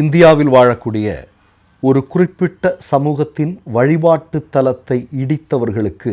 இந்தியாவில் வாழக்கூடிய ஒரு குறிப்பிட்ட சமூகத்தின் வழிபாட்டு தலத்தை இடித்தவர்களுக்கு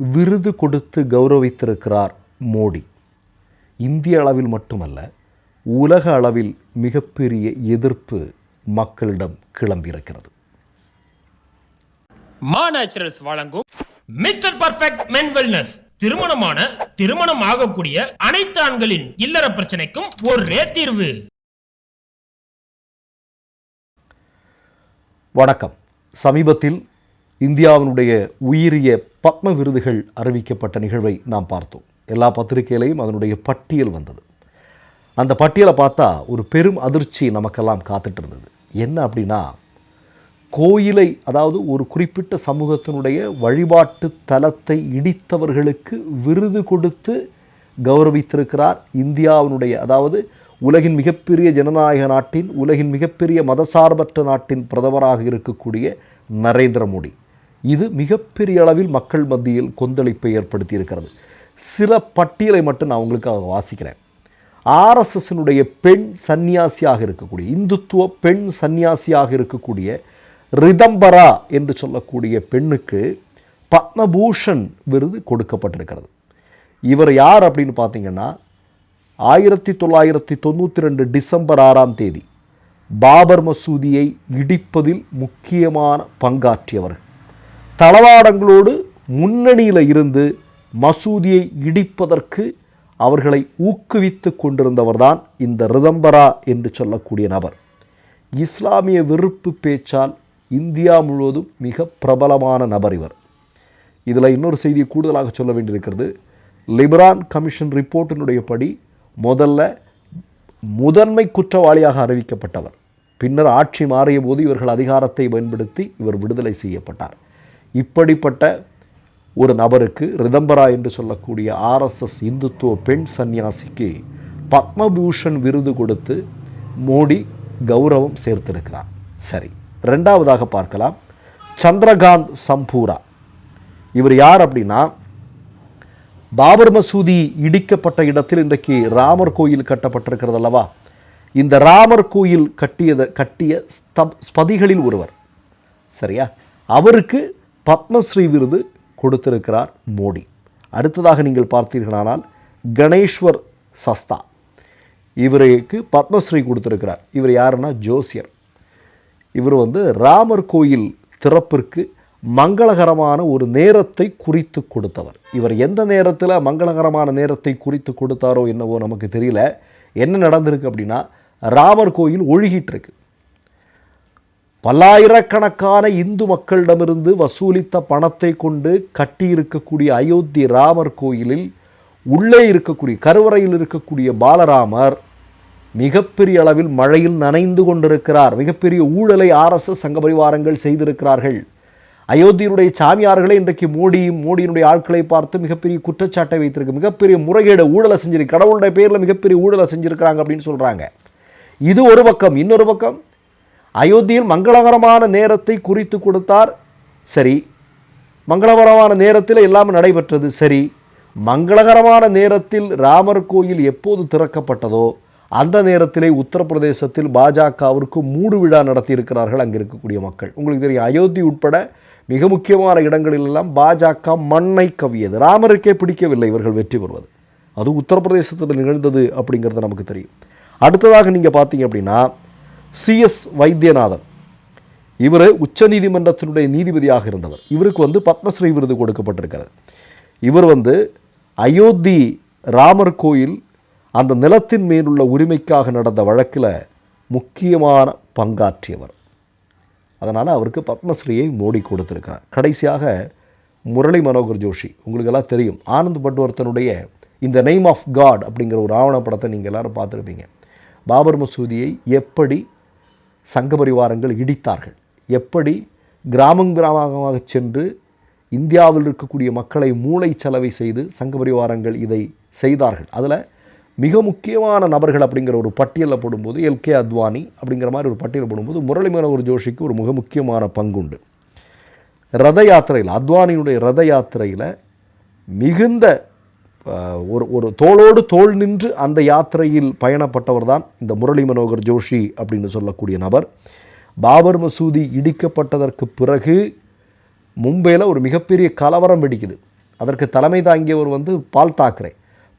விருது கொடுத்து கௌரவித்திருக்கிறார் மோடி. இந்திய அளவில் மட்டுமல்ல உலக அளவில் மிகப்பெரிய எதிர்ப்பு மக்களிடம் கிளம்பியிருக்கிறது. மா நேச்சுரல்ஸ் வழங்கும் மிஸ்டர் பர்ஃபெக்ட் மென் வெல்னஸ் திருமணமான திருமணம் ஆகக்கூடிய அனைத்து ஆண்களின் இல்லற பிரச்சனைக்கும் ஒரே தீர்வு. வணக்கம். சமீபத்தில் இந்தியாவினுடைய உயிரிய பத்ம விருதுகள் அறிவிக்கப்பட்ட நிகழ்வை நாம் பார்த்தோம். எல்லா பத்திரிகையிலையும் அதனுடைய பட்டியல் வந்தது. அந்த பட்டியலை பார்த்தா ஒரு பெரும் அதிர்ச்சி நமக்கெல்லாம் காத்துட்டு இருந்தது. என்ன அப்படின்னா கோயிலை அதாவது ஒரு குறிப்பிட்ட சமூகத்தினுடைய வழிபாட்டு தலத்தை இடித்தவர்களுக்கு விருது கொடுத்து கௌரவித்திருக்கிறார் இந்தியாவினுடைய அதாவது உலகின் மிகப்பெரிய ஜனநாயக நாட்டின் உலகின் மிகப்பெரிய மதசார்பற்ற நாட்டின் பிரதமராக இருக்கக்கூடிய நரேந்திர மோடி. இது மிகப்பெரிய அளவில் மக்கள் மத்தியில் கொந்தளிப்பை ஏற்படுத்தி இருக்கிறது சில பட்டியலை மட்டும் நான் உங்களுக்காக வாசிக்கிறேன். ஆர்எஸ்எஸ்னுடைய பெண் சந்நியாசியாக இருக்கக்கூடிய இந்துத்துவ பெண் சந்நியாசியாக இருக்கக்கூடிய ரிதம்பரா என்று சொல்லக்கூடிய பெண்ணுக்கு பத்மபூஷன் விருது கொடுக்கப்பட்டிருக்கிறது. இவர் யார் அப்படின்னு பார்த்தீங்கன்னா ஆயிரத்தி தொள்ளாயிரத்தி தொண்ணூற்றி ரெண்டு டிசம்பர் ஆறாம் தேதி பாபர் மசூதியை இடிப்பதில் முக்கியமான பங்காற்றியவர். தளவாடங்களோடு முன்னணியில் இருந்து மசூதியை இடிப்பதற்கு அவர்களை ஊக்குவித்து கொண்டிருந்தவர்தான் இந்த ரிதம்பரா என்று சொல்லக்கூடிய நபர். இஸ்லாமிய வெறுப்பு பேச்சால் இந்தியா முழுவதும் மிக பிரபலமான நபர் இவர். இதில் இன்னொரு செய்தி கூடுதலாக சொல்ல வேண்டியிருக்கிறது. லிபரான் கமிஷன் ரிப்போர்ட்டினுடைய படி முதல்ல முதன்மை குற்றவாளியாக அறிவிக்கப்பட்டவர். பின்னர் ஆட்சி மாறிய போது இவர்கள் அதிகாரத்தை பயன்படுத்தி இவர் விடுதலை செய்யப்பட்டார். இப்படிப்பட்ட ஒரு நபருக்கு ரிதம்பரா என்று சொல்லக்கூடிய ஆர்எஸ்எஸ் இந்துத்துவ பெண் சந்நியாசிக்கு பத்மபூஷன் விருது கொடுத்து மோடி கௌரவம் சேர்த்திருக்கிறார். சரி ரெண்டாவதாக பார்க்கலாம். சந்திரகாந்த் சம்பூரா. இவர் யார் அப்படின்னா பாபர் மசூதி இடிக்கப்பட்ட இடத்தில் இன்றைக்கு ராமர் கோயில் கட்டப்பட்டிருக்கிறது அல்லவா இந்த ராமர் கோயில் கட்டியத கட்டிய ஸ்தப் ஸ்பதிகளில் ஒருவர். சரியா? அவருக்கு பத்மஸ்ரீ விருது கொடுத்திருக்கிறார் மோடி. அடுத்ததாக நீங்கள் பார்த்தீர்களானால் கணேஸ்வர் சஸ்தா. இவருக்கு பத்மஸ்ரீ கொடுத்திருக்கிறார். இவர் யாருன்னா? ஜோசியர். இவர் வந்து ராமர் கோயில் திறப்பிற்கு மங்களகரமான ஒரு நேரத்தை குறித்து கொடுத்தவர். இவர் எந்த நேரத்தில் மங்களகரமான நேரத்தை குறித்து கொடுத்தாரோ என்னவோ நமக்கு தெரியல. என்ன நடந்திருக்கு அப்படின்னா ராமர் கோயில் ஒழுகிட்டுருக்கு. பல்லாயிரக்கணக்கான இந்து மக்களிடமிருந்து வசூலித்த பணத்தை கொண்டு கட்டியிருக்கக்கூடிய அயோத்தி ராமர் கோயிலில் உள்ளே இருக்கக்கூடிய கருவறையில் இருக்கக்கூடிய பாலராமர் மிகப்பெரிய அளவில் மழையில் நனைந்து கொண்டிருக்கிறார். மிகப்பெரிய ஊழலை ஆர்எஸ்எஸ் சங்க பரிவாரங்கள் செய்திருக்கிறார்கள். அயோத்தியினுடைய சாமியார்களை இன்றைக்கு மோடியும் மோடியினுடைய ஆட்களை பார்த்து மிகப்பெரிய குற்றச்சாட்டை வைத்திருக்கு மிகப்பெரிய முறைகேடு ஊழலை செஞ்சிருக்கு கடவுளுடைய பேரில் மிகப்பெரிய ஊழலை செஞ்சுருக்கிறாங்க அப்படின்னு சொல்கிறாங்க இது ஒரு பக்கம். இன்னொரு பக்கம் அயோத்தியில் மங்களகரமான நேரத்தை குறித்து கொடுத்தார். சரி மங்களகரமான நேரத்தில் எல்லாமே நடைபெற்றது. சரி மங்களகரமான நேரத்தில் ராமர் கோயில் எப்போது திறக்கப்பட்டதோ அந்த நேரத்திலே உத்தரப்பிரதேசத்தில் பாஜகவிற்கு மூடு விழா நடத்தியிருக்கிறார்கள் அங்கே இருக்கக்கூடிய மக்கள். உங்களுக்கு தெரியும் அயோத்தி உட்பட மிக முக்கியமான இடங்களிலெல்லாம் பாஜக மண்ணை கவியது. ராமருக்கே பிடிக்கவில்லை இவர்கள் வெற்றி பெறுவது. அது உத்தரப்பிரதேசத்தில் நிகழ்ந்தது அப்படிங்கிறது நமக்கு தெரியும். அடுத்ததாக நீங்கள் பார்த்தீங்க அப்படின்னா சிஎஸ் வைத்தியநாதன். இவர் உச்சநீதிமன்றத்தினுடைய நீதிபதியாக இருந்தவர். இவருக்கு வந்து பத்மஸ்ரீ விருது கொடுக்கப்பட்டிருக்கிறது. இவர் வந்து அயோத்தி ராமர் கோயில் அந்த நிலத்தின் மேலுள்ள உரிமைக்காக நடந்த வழக்கில் முக்கியமான பங்காற்றியவர். அதனால் அவருக்கு பத்மஸ்ரீயை மோடி கொடுத்துருக்கார். கடைசியாக முரளி மனோகர் ஜோஷி உங்களுக்கெல்லாம் தெரியும் ஆனந்த் பட்வர்த்தனுடைய இந்த நெய்ம் ஆஃப் காட் அப்படிங்கிற ஒரு ஆவண படத்தை நீங்கள் எல்லோரும் பார்த்துருப்பீங்க. பாபர் மசூதியை எப்படி சங்க பரிவாரங்கள் இடித்தார்கள் எப்படி கிராமம் கிராமமாக சென்று இந்தியாவில் இருக்கக்கூடிய மக்களை மூளை செலவை செய்து சங்க பரிவாரங்கள் இதை செய்தார்கள். அதில் மிக முக்கியமான நபர்கள் அப்படிங்கிற ஒரு பட்டியலில் போடும்போது எல்கே அத்வானி அப்படிங்கிற மாதிரி ஒரு பட்டியலில் போடும்போது முரளி மனோகர் ஜோஷிக்கு ஒரு மிக முக்கியமான பங்குண்டு. ரத யாத்திரையில் அத்வானியுடைய ரத யாத்திரையில் மிகுந்த ஒரு ஒரு தோளோடு தோள் நின்று அந்த யாத்திரையில் பயணப்பட்டவர் தான் இந்த முரளி மனோகர் ஜோஷி அப்படின்னு சொல்லக்கூடிய நபர். பாபர் மசூதி இடிக்கப்பட்டதற்கு பிறகு மும்பையில் ஒரு மிகப்பெரிய கலவரம் வெடிக்குது. அதற்கு தலைமை தாங்கியவர் வந்து பால் தாக்கரே.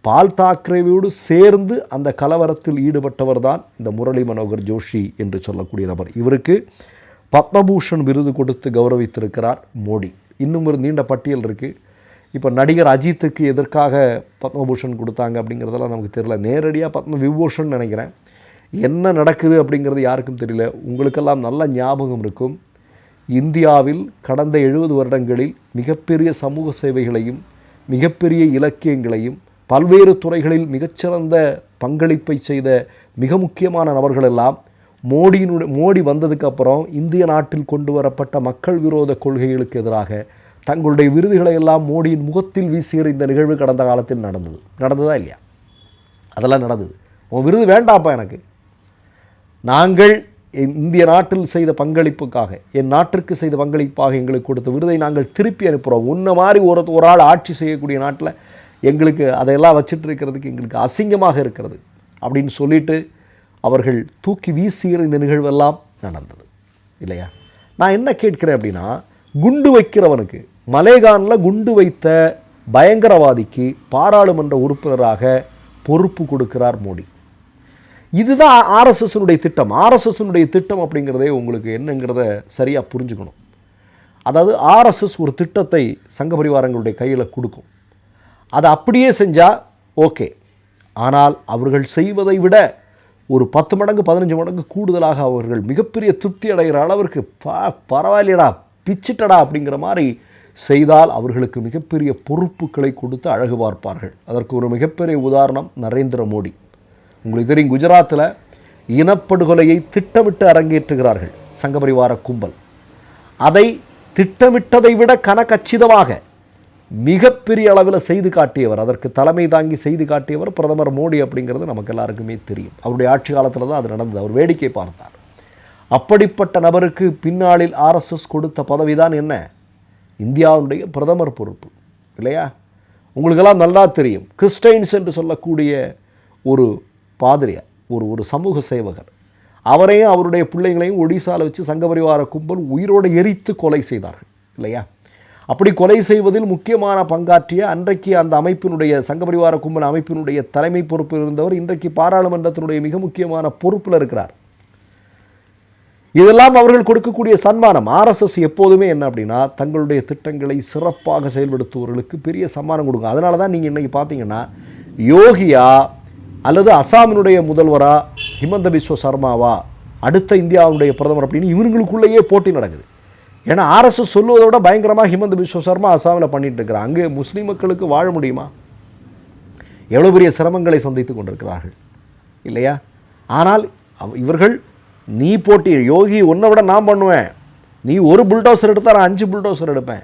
பால் தாக்கரேவியோடு சேர்ந்து அந்த கலவரத்தில் ஈடுபட்டவர் தான் இந்த முரளி மனோகர் ஜோஷி என்று சொல்லக்கூடிய நபர். இவருக்கு பத்மபூஷன் விருது கொடுத்து கௌரவித்திருக்கிறார் மோடி. இன்னும் ஒரு நீண்ட பட்டியல் இருக்குது இப்போ நடிகர் அஜித்துக்கு எதற்காக பத்மபூஷன் கொடுத்தாங்க அப்படிங்கிறதெல்லாம் நமக்கு தெரியல. நேரடியாக பத்ம விபூஷன் நினைக்கிறேன். என்ன நடக்குது அப்படிங்கிறது யாருக்கும் தெரியல. உங்களுக்கெல்லாம் நல்ல ஞாபகம் இருக்கும். இந்தியாவில் கடந்த எழுபது வருடங்களில் மிகப்பெரிய சமூக சேவைகளையும் மிகப்பெரிய இலக்கியங்களையும் பல்வேறு துறைகளில் மிகச்சிறந்த பங்களிப்பை செய்த மிக முக்கியமான நபர்களெல்லாம் மோடியினுடைய மோடி வந்ததுக்கு அப்புறம் இந்திய நாட்டில் கொண்டு வரப்பட்ட மக்கள் விரோத கொள்கைகளுக்கு எதிராக தங்களுடைய விருதுகளை எல்லாம் மோடியின் முகத்தில் வீசிய இந்த நிகழ்வு கடந்த காலத்தில் நடந்தது. நடந்ததா இல்லையா? அதெல்லாம் நடந்தது. உன் விருது வேண்டாப்பா எனக்கு. நாங்கள் இந்திய நாட்டில் செய்த பங்களிப்புக்காக என் நாட்டிற்கு செய்த பங்களிப்பாக எங்களுக்கு கொடுத்த விருதை நாங்கள் திருப்பி அனுப்புகிறோம் உன்ன மாதிரி ஒரு ஒரு ஆள் ஆட்சி செய்யக்கூடிய நாட்டில் எங்களுக்கு அதையெல்லாம் வச்சுட்டு இருக்கிறதுக்கு எங்களுக்கு அசிங்கமாக இருக்கிறது அப்படின்னு சொல்லிட்டு அவர்கள் தூக்கி வீசுகிற இந்த நிகழ்வெல்லாம் நடந்தது. இல்லையா? நான் என்ன கேட்கிறேன் அப்படின்னா குண்டு வைக்கிறவனுக்கு மலேகானில் குண்டு வைத்த பயங்கரவாதிக்கு பாராளுமன்ற உறுப்பினராக பொறுப்பு கொடுக்கிறார் மோடி. இதுதான் ஆர்எஸ்எஸ்னுடைய திட்டம். ஆர்எஸ்எஸ்னுடைய திட்டம் அப்படிங்கிறதே உங்களுக்கு என்னங்கிறத சரியாக புரிஞ்சுக்கணும். அதாவது ஆர்எஸ்எஸ் ஒரு திட்டத்தை சங்க பரிவாரங்களுடைய கையில் கொடுக்கும். அதை அப்படியே செஞ்சால் ஓகே. ஆனால் அவர்கள் செய்வதை விட ஒரு பத்து மடங்கு பதினஞ்சு மடங்கு கூடுதலாக அவர்கள் மிகப்பெரிய திருப்தி அடைகிற அளவிற்கு ப பரவாயில்லையடா பிச்சிட்டடா அப்படிங்கிற மாதிரி செய்தால் அவர்களுக்கு மிகப்பெரிய பொறுப்புகளை கொடுத்து அழகு பார்ப்பார்கள். அதற்கு ஒரு மிகப்பெரிய உதாரணம் நரேந்திர மோடி. உங்களுக்கு தெரியும் குஜராத்தில் இனப்படுகொலையை திட்டமிட்டு அரங்கேற்றுகிறார்கள் சங்கபரிவார கும்பல். அதை திட்டமிட்டதை விட கனகச்சிதமாக மிகப்பெரிய அளவில் செய்து காட்டியவர் அதற்கு தலைமை தாங்கி செய்து காட்டியவர் பிரதமர் மோடி அப்படிங்கிறது நமக்கு எல்லாருக்குமே தெரியும். அவருடைய ஆட்சி காலத்தில் தான் அது நடந்தது. அவர் வேடிக்கை பார்த்தார். அப்படிப்பட்ட நபருக்கு பின்னாளில் ஆர்எஸ்எஸ் கொடுத்த பதவிதான் என்ன? இந்தியாவுடைய பிரதமர் பொறுப்பு இல்லையா? உங்களுக்கெல்லாம் நல்லா தெரியும். கிறிஸ்டைன்ஸ் என்று சொல்லக்கூடிய ஒரு பாதிரியார் ஒரு ஒரு சமூக சேவகர் அவரையும் அவருடைய பிள்ளைங்களையும் ஒடிசாவில் வச்சு சங்கபரிவார கும்பல் உயிரோடு எரித்து கொலை செய்தார்கள் இல்லையா? அப்படி கொலை செய்வதில் முக்கியமான பங்காற்றிய அன்றைக்கு அந்த அமைப்பினுடைய சங்கபரிவார கும்பல் அமைப்பினுடைய தலைமை பொறுப்பில் இருந்தவர் இன்றைக்கு பாராளுமன்றத்தினுடைய மிக முக்கியமான பொறுப்பில் இருக்கிறார். இதெல்லாம் அவர்கள் கொடுக்கக்கூடிய சன்மானம். ஆர்எஸ்எஸ் எப்போதுமே என்ன அப்படின்னா தங்களுடைய திட்டங்களை சிறப்பாக செயல்படுத்துவவர்களுக்கு பெரிய சன்மானம் கொடுக்கும். அதனால தான் நீங்கள் இன்றைக்கி பார்த்தீங்கன்னா யோகியா அல்லது அசாமினுடைய முதல்வரா ஹிமந்த பிஸ்வ சர்மாவா அடுத்த இந்தியாவுடைய பிரதமர் அப்படின்னு இவங்களுக்குள்ளேயே போட்டி நடக்குது. ஏன்னா ஆர்எஸ்எஸ் சொல்லுவதை விட பயங்கரமாக ஹிமந்த பிஸ்வ சர்மா அசாமில் பண்ணிகிட்டு இருக்கிறார் அங்கே முஸ்லீம் மக்களுக்கு வாழ முடியுமா? எவ்வளோ பெரிய சிரமங்களை சந்தித்து கொண்டிருக்கிறார்கள் இல்லையா? ஆனால் அவ- இவர்கள் நீ போட்டி யோகி உன்னை விட நான் பண்ணுவேன். நீ ஒரு புல்டோசர் எடுத்தா நான் அஞ்சு புல்டோசர் எடுப்பேன்.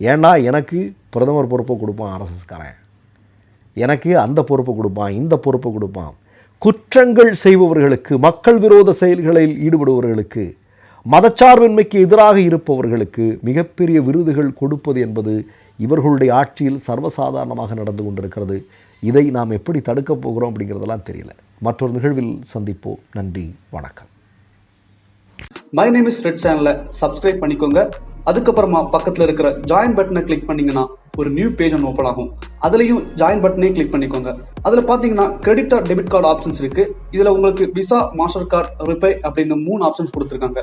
ஏன்னா எனக்கு பிரதமர் பொறுப்பை கொடுப்பான் ஆர்எஸ்எஸ்காரன் எனக்கு அந்த பொறுப்பை கொடுப்பான் இந்த பொறுப்பை கொடுப்பான். குற்றங்கள் செய்பவர்களுக்கு மக்கள் விரோத செயல்களில் ஈடுபடுபவர்களுக்கு மதச்சார்பின்மைக்கு எதிராக இருப்பவர்களுக்கு மிகப்பெரிய விருதுகள் கொடுப்பது என்பது இவர்களுடைய ஆட்சியில் சர்வசாதாரணமாக நடந்து கொண்டிருக்கிறது. இதை நாம் எப்படி தடுக்கப் போகிறோம் அப்படிங்கிறதெல்லாம் தெரியல. மற்றொரு நிகழ்வில் சந்திப்போம். நன்றி. வணக்கம். மை நேம் இஸ் ரெட் சேனலை சப்ஸ்கிரைப் பண்ணிக்கோங்க. அதுக்கப்புறமா பக்கத்தில் இருக்கிற ஜாயின் பட்டனை கிளிக் பண்ணீங்கன்னா ஒரு நியூ பேஜ் ஒன்று ஓப்பன் ஆகும். அதுலேயும் ஜாயின் பட்டனே கிளிக் பண்ணிக்கோங்க. அதில் பார்த்தீங்கன்னா credit or debit card options இருக்கு. இதில் உங்களுக்கு விசா மாஸ்டர் கார்டு ரிப்பே அப்படின்னு மூணு ஆப்ஷன்ஸ் கொடுத்துருக்காங்க.